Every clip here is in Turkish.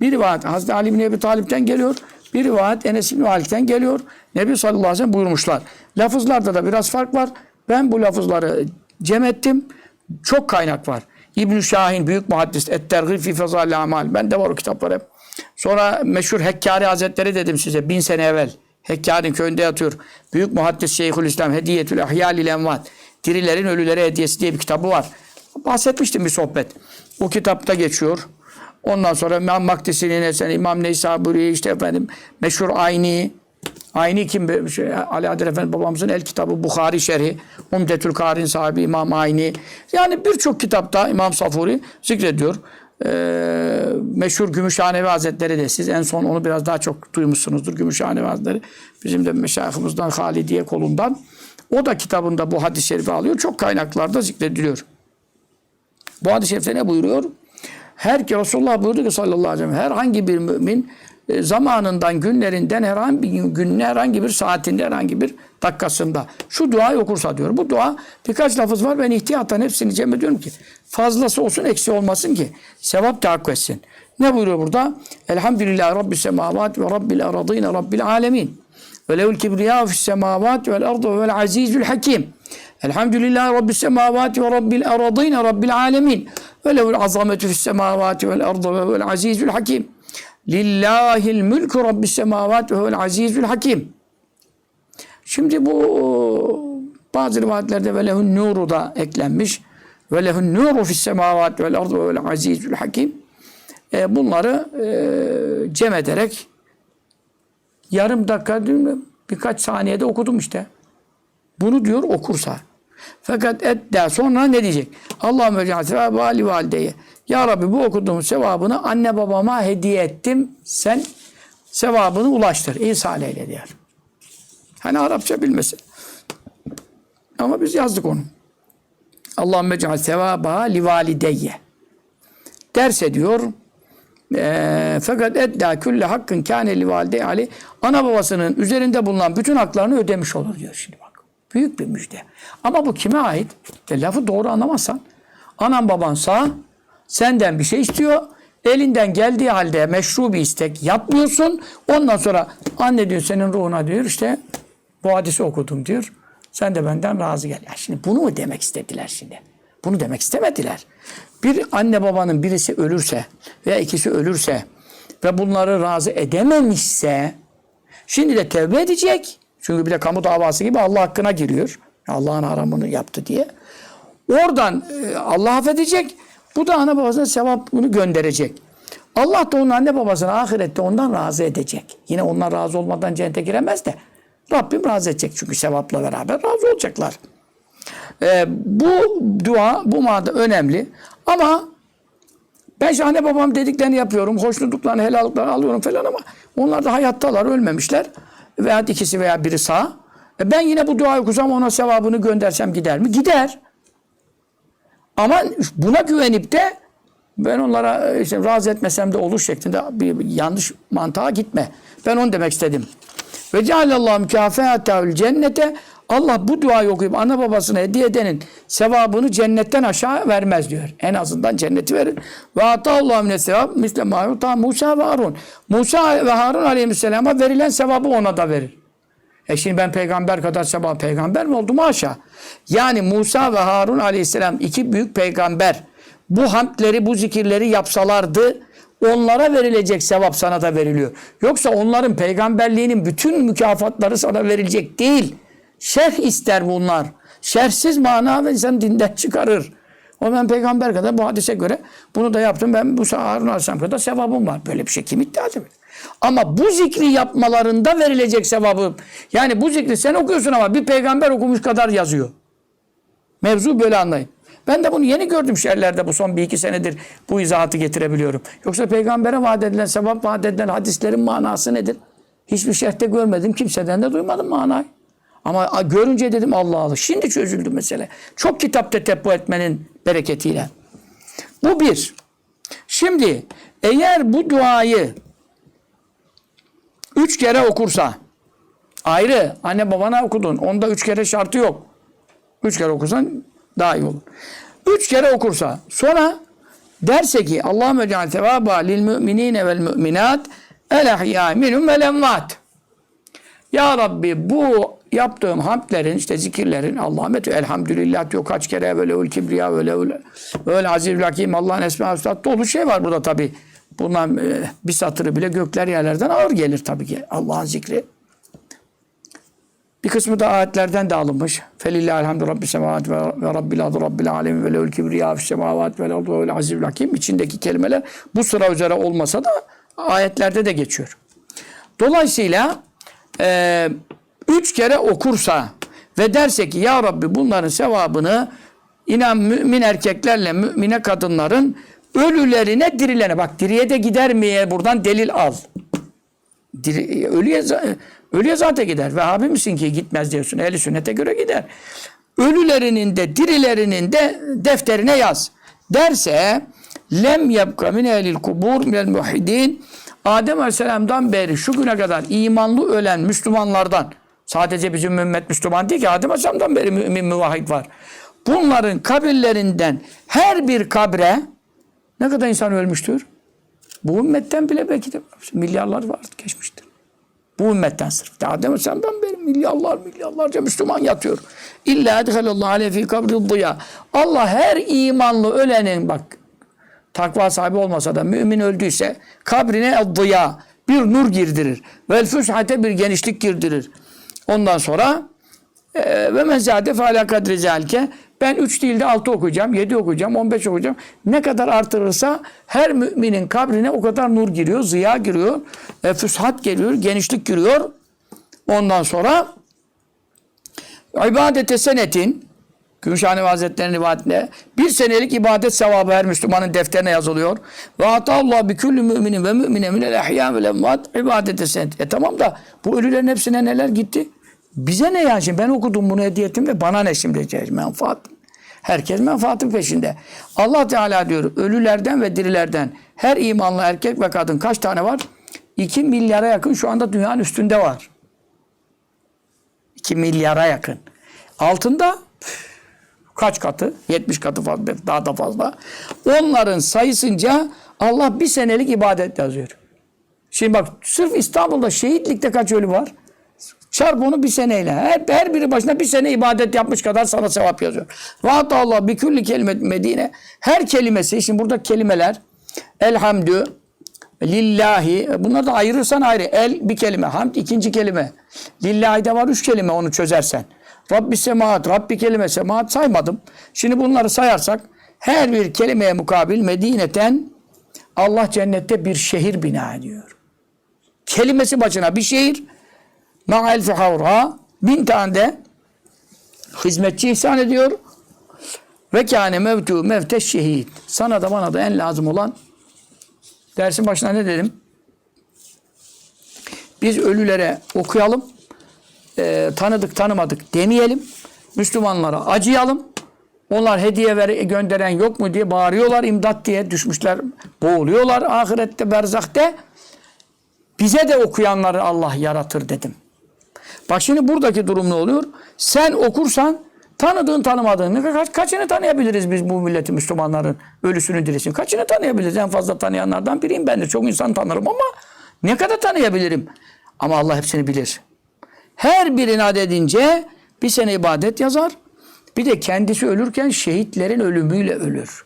Bir rivayet Hazreti Ali bin Ebi Talip'ten geliyor. Bir rivayet Enes bin Malik'ten geliyor. Nebi sallallahu aleyhi ve sellem buyurmuşlar. Lafızlarda da biraz fark var. Ben bu lafızları cem ettim. Çok kaynak var. İbn Şahin büyük muhaddis Et-Tergib fi Fezal Amal. Ben de var o kitaplar hep. Sonra meşhur Hekkari Hazretleri dedim size bin sene evvel. Hekkari'nin köyünde yatıyor. Büyük muhaddis Şeyhülislam Hediyetül Ehyalil Envat. Dirilerin ölülere hediyesi diye bir kitabı var. Bahsetmiştim bir sohbet. O kitapta geçiyor. Ondan sonra İmam Makdisi'nin eseri, İmam Neysaburi, işte efendim meşhur Ayni. Ayni kim? Şey, Ali Adil Efendi babamızın el kitabı Bukhari şerhi. Umdetül Karin sahibi İmam Ayni. Yani birçok kitapta İmam Safuri zikrediyor. Ee, meşhur Gümüşhanevi Hazretleri de siz en son onu biraz daha çok duymuşsunuzdur. Gümüşhanevi Hazretleri bizim de meşayihimizden Halidiye kolundan. O da kitabında bu hadis-i şerifi alıyor. Çok kaynaklarda zikrediliyor. Bu hadis-i şerifte ne buyuruyor? Her ki Resulullah buyurdu ki sallallahu aleyhi ve sellem herhangi bir mümin e, zamanından, günlerinden herhangi bir günün herhangi bir saatinde, herhangi bir dakikasında şu duayı okursa diyor. Bu dua birkaç lafız var. Ben ihtiyattan hepsini cem ediyorum ki fazlası olsun, eksi olmasın ki sevap tahakkuk etsin. Ne buyuruyor burada? Elhamdülillah Rabbi semavat ve Rabbil aradine Rabbil alemin. Ve lehul kibriya fis semavat vel ardı vel azizül hakim. Elhamdülillah Rabbi semavati ve Rabbil aradine Rabbil alemin. Ve lehul azametü fis semavati vel ardı ve vel azizül hakim. Lillahil mülkü Rabbis semavati ve vel azizül hakim. Şimdi bu bazı rivayetlerde ve lehun nuru da eklenmiş. Ve lehun nuru fis semavati vel ardı ve vel azizül hakim. E, bunları e, cem ederek yarım dakika birkaç saniyede okudum işte. Bunu diyor okursa. Fakat edda sonra ne diyecek? Allahümme ecel sevabı ali valideye. Ya Rabbi bu okuduğum sevabını anne babama hediye ettim. Sen sevabını ulaştır. İsa eyle diyor. Hani Arapça bilmesin. Ama biz yazdık onu. Allahümme ecel sevabı li valideye. Ders ediyor. Eee, fakat edda külle hakkın kâne li valide ali ana babasının üzerinde bulunan bütün haklarını ödemiş olur diyor şimdi. Büyük bir müjde. Ama bu kime ait? E, lafı doğru anlamazsan anan baban sağ senden bir şey istiyor. Elinden geldiği halde meşru bir istek yapmıyorsun. Ondan sonra anne diyor senin ruhuna diyor işte bu hadisi okudum diyor. Sen de benden razı gel. Ya şimdi bunu mu demek istediler şimdi? Bunu demek istemediler. Bir anne babanın birisi ölürse veya ikisi ölürse ve bunları razı edememişse şimdi de tevbe edecek. Çünkü bir de kamu davası gibi Allah hakkına giriyor. Allah'ın haramını yaptı diye. Oradan e, Allah affedecek. Bu da ana babasına sevabını gönderecek. Allah da onun anne babasını ahirette ondan razı edecek. Yine onlar razı olmadan cennete giremez de. Rabbim razı edecek çünkü sevapla beraber razı olacaklar. Ee, bu dua bu manada önemli. Ama ben şu anne babam dediklerini yapıyorum. Hoşnutluklarını, helallıklarını alıyorum falan ama onlar da hayattalar, ölmemişler. Veya ikisi veya biri sağ. E ben yine bu duayı okusam ona sevabını göndersem gider mi? Gider. Ama buna güvenip de ben onlara e, işte razı etmesem de olur şeklinde bir, yanlış mantığa gitme. Ben onu demek istedim. Ve cealallahu mükafâteül cennete Allah bu duayı okuyup ana babasına hediye edenin sevabını cennetten aşağı vermez diyor. En azından cenneti verir. Ve ataallahu mine sevap misle ma Musa ve Harun. Musa ve Harun aleyhisselama verilen sevabı ona da verir. E şimdi ben peygamber kadar sevap peygamber mi oldum? Haşa. Yani Musa ve Harun aleyhisselam iki büyük peygamber bu hamdleri, bu zikirleri yapsalardı onlara verilecek sevap sana da veriliyor. Yoksa onların peygamberliğinin bütün mükafatları sana verilecek değil. Şerh ister bunlar. Şerhsiz mana ve insan dinden çıkarır. O ben peygamber kadar bu hadise göre bunu da yaptım. Ben bu Harun Aleyhisselam kadar sevabım var. Böyle bir şey kim iddia edebilir? Ama bu zikri yapmalarında verilecek sevabı. Yani bu zikri sen okuyorsun ama bir peygamber okumuş kadar yazıyor. Mevzu böyle anlayın. Ben de bunu yeni gördüm şerlerde bu son bir iki senedir bu izahatı getirebiliyorum. Yoksa peygambere vaat edilen, sevap vaat edilen hadislerin manası nedir? Hiçbir şerhte görmedim. Kimseden de duymadım manayı. Ama görünce dedim Allah Allah. Şimdi çözüldü mesele. Çok kitap tetebbu etmenin bereketiyle. Bu bir. Şimdi eğer bu duayı üç kere okursa ayrı anne babana okudun. Onda üç kere şartı yok. Üç kere okursan daha iyi olur. Üç kere okursa sonra Derse ki Allahümme ceal sevaba lil müminine vel müminat el ahya minhum vel. Ya Rabbi bu yaptığım hamdlerin işte zikirlerin Allah'ım et elhamdülillah diyor kaç kere böyle ul kibriya böyle öyle öyle aziz hakim Allah'ın esma hüsnat dolu şey var burada tabi. Bundan e, bir satırı bile gökler yerlerden ağır gelir tabii ki Allah'ın zikri. Bir kısmı da ayetlerden de alınmış. Felillahi elhamdü rabbi semavat ve rabbil adı rabbil alemin ve lehul kibriya fis semavat ve lehul ve azizül hakim. İçindeki kelimeler bu sıra üzere olmasa da ayetlerde de geçiyor. Dolayısıyla e, üç kere okursa ve derse ki ya Rabbi bunların sevabını inan mümin erkeklerle mümine kadınların ölülerine dirilene bak diriye de gider miye buradan delil al. Diri, ölüye, ölüye zaten gider. Vehhabi misin ki gitmez diyorsun. Ehli sünnete göre gider. Ölülerinin de dirilerinin de defterine yaz. Derse lem yebka min ehlil kubur minel muhidin Adem Aleyhisselam'dan beri şu güne kadar imanlı ölen Müslümanlardan sadece bizim ümmet Müslüman değil ki Adem Aleyhisselam'dan beri mümin müvahhid var. Bunların kabirlerinden her bir kabre ne kadar insan ölmüştür? Bu ümmetten bile belki de milyarlar var geçmiştir. Bu ümmetten sırf. Adem Aleyhisselam'dan beri milyarlar milyarlarca Müslüman yatıyor. İlla edhelallahu aleyhi fi kabri duya. Allah her imanlı ölenin bak takva sahibi olmasa da mümin öldüyse kabrine duya bir nur girdirir. Vel füshate bir genişlik girdirir. Ondan sonra e, ve mezade fe ala kadri zelke ben 3 değil de 6 okuyacağım, 7 okuyacağım, 15 okuyacağım. Ne kadar artırırsa her müminin kabrine o kadar nur giriyor, ziya giriyor, e, füshat geliyor, genişlik giriyor. Ondan sonra ibadete senetin Gümüşhane Hazretleri'nin rivayetinde bir senelik ibadet sevabı her Müslümanın defterine yazılıyor. Ve Allah bi külli müminin ve mümine minel ehya ve ibadete senet. E tamam da bu ölülerin hepsine neler gitti? Bize ne yani şimdi ben okudum bunu hediye ettim de bana ne şimdi menfaat? Herkes menfaatın peşinde. Allah Teala diyor ölülerden ve dirilerden her imanlı erkek ve kadın kaç tane var? 2 milyara yakın şu anda dünyanın üstünde var. 2 milyara yakın. Altında kaç katı? 70 katı fazla, daha da fazla. Onların sayısınca Allah bir senelik ibadet yazıyor. Şimdi bak sırf İstanbul'da şehitlikte kaç ölü var? Çarp onu bir seneyle. Her, her biri başına bir sene ibadet yapmış kadar sana sevap yazıyor. Ve hatta Allah bir külli kelime Medine. Her kelimesi, şimdi burada kelimeler elhamdü, lillahi, bunları da ayırırsan ayrı. El bir kelime, hamd ikinci kelime. Lillahi de var üç kelime onu çözersen. Rabbi semaat, Rabbi kelime semaat saymadım. Şimdi bunları sayarsak her bir kelimeye mukabil Medine'ten Allah cennette bir şehir bina ediyor. Kelimesi başına bir şehir, ma'el fuhavra bin tane de hizmetçi ihsan ediyor. Ve kâne mevtu mevte şehit. Sana da bana da en lazım olan dersin başına ne dedim? Biz ölülere okuyalım. e, tanıdık tanımadık demeyelim. Müslümanlara acıyalım. Onlar hediye ver, gönderen yok mu diye bağırıyorlar imdat diye düşmüşler. Boğuluyorlar ahirette berzakte. Bize de okuyanları Allah yaratır dedim. Bak şimdi buradaki durum ne oluyor? Sen okursan tanıdığın tanımadığın ne kaç, kaçını tanıyabiliriz biz bu milleti Müslümanların ölüsünü dirisini? Kaçını tanıyabiliriz? En fazla tanıyanlardan biriyim ben de. Çok insan tanırım ama ne kadar tanıyabilirim? Ama Allah hepsini bilir. Her birine adedince bir sene ibadet yazar. Bir de kendisi ölürken şehitlerin ölümüyle ölür.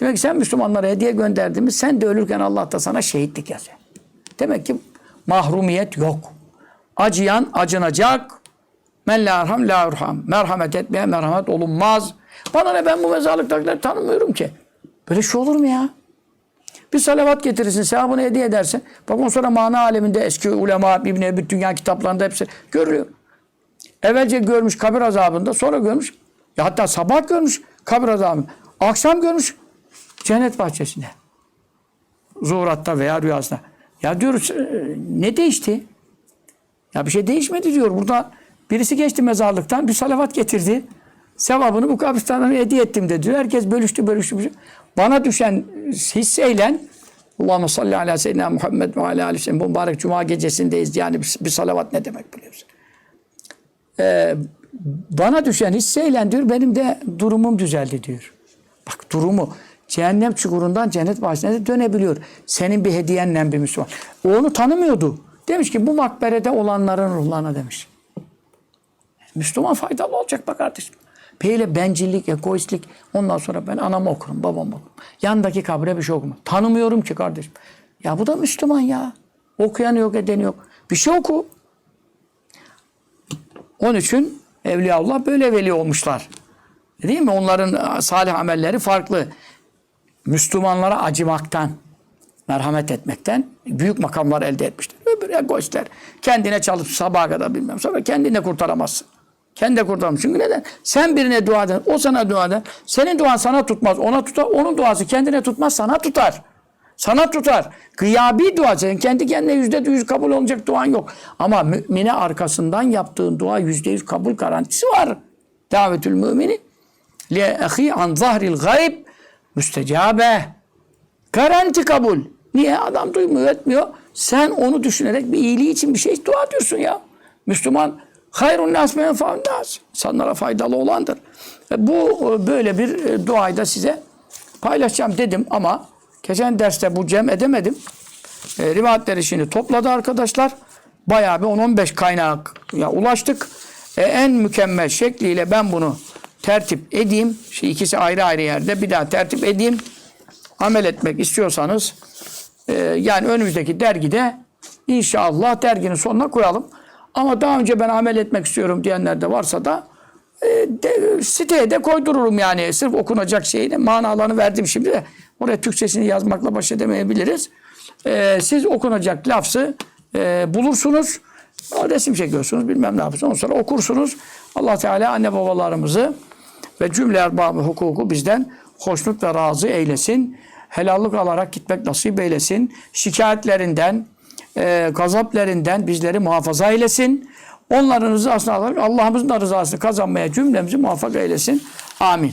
Demek ki sen Müslümanlara hediye gönderdin mi sen de ölürken Allah da sana şehitlik yazıyor. Demek ki mahrumiyet yok. Acıyan acınacak. Men la erham la erham. Merhamet etmeye merhamet olunmaz. Bana ne ben bu mezarlıktakileri tanımıyorum ki. Böyle şey olur mu ya? Bir salavat getirirsin, sevabını hediye edersin. Bak ondan sonra mana aleminde eski ulema, İbn Ebi Dünya kitaplarında hepsi görülüyor. Evvelce görmüş kabir azabında, sonra görmüş. Ya hatta sabah görmüş kabir azabında. Akşam görmüş cennet bahçesinde. Zuhuratta veya rüyasında. Ya diyoruz e, ne değişti? Ya bir şey değişmedi diyor. Burada birisi geçti mezarlıktan bir salavat getirdi. Sevabını bu kabristanlara hediye ettim dedi. diyor. Herkes bölüştü bölüştü. Bana düşen hisseyle Allahümme salli ala seyyidina Muhammed ve ala aleyhi sellem. Mübarek cuma gecesindeyiz. Yani bir, bir salavat ne demek biliyorsun. Ee, bana düşen hisseyle diyor benim de durumum düzeldi diyor. Bak durumu. cehennem çukurundan cennet bahçesine de dönebiliyor. Senin bir hediyenle bir Müslüman. O onu tanımıyordu. Demiş ki bu makberede olanların ruhlarına demiş. Müslüman faydalı olacak bak kardeşim. Böyle bencillik, egoistlik. Ondan sonra ben anamı okurum, babamı okurum. Yandaki kabre bir şey okuma. Tanımıyorum ki kardeşim. Ya bu da Müslüman ya. Okuyan yok, eden yok. Bir şey oku. Onun için Evliyaullah böyle veli olmuşlar. Değil mi? Onların salih amelleri farklı. Müslümanlara acımaktan, merhamet etmekten büyük makamlar elde etmişler. Öbür egoistler kendine çalışıp sabaha kadar bilmem sonra kendini kurtaramazsın. Kendi de kurtaramazsın. Çünkü neden? Sen birine dua eder, o sana dua eder. Senin duan sana tutmaz, ona tutar. Onun duası kendine tutmaz, sana tutar. Sana tutar. Gıyabi dua senin kendi kendine yüzde yüz kabul olacak duan yok. Ama mümine arkasından yaptığın dua yüzde yüz kabul garantisi var. Davetül mümini li ahi an zahril gayb müstecabe. Garanti kabul. Niye? Adam duymuyor, etmiyor. Sen onu düşünerek bir iyiliği için bir şey dua ediyorsun ya. Müslüman hayrun nas men nas. İnsanlara faydalı olandır. E bu e, böyle bir e, duayı da size paylaşacağım dedim ama geçen derste bu cem edemedim. Rivayetleri şimdi topladı arkadaşlar. Bayağı bir 10-15 kaynak ya ulaştık. E, en mükemmel şekliyle ben bunu tertip edeyim. Şu ikisi ayrı ayrı yerde bir daha tertip edeyim. Amel etmek istiyorsanız e, yani önümüzdeki dergide inşallah derginin sonuna koyalım. Ama daha önce ben amel etmek istiyorum diyenler de varsa da e, de, siteye de koydururum yani. Sırf okunacak şeyini manalarını verdim şimdi de. Oraya Türkçesini yazmakla baş edemeyebiliriz. E, siz okunacak lafzı e, bulursunuz. Resim çekiyorsunuz bilmem ne yapıyorsunuz. Ondan sonra okursunuz. Allah Teala anne babalarımızı ve cümle erbabı hukuku bizden hoşnut ve razı eylesin. Helallık alarak gitmek nasip eylesin. Şikayetlerinden, e, gazaplerinden bizleri muhafaza eylesin. Onların rızasını alarak Allah'ımızın da rızasını kazanmaya cümlemizi muvaffak eylesin. Amin.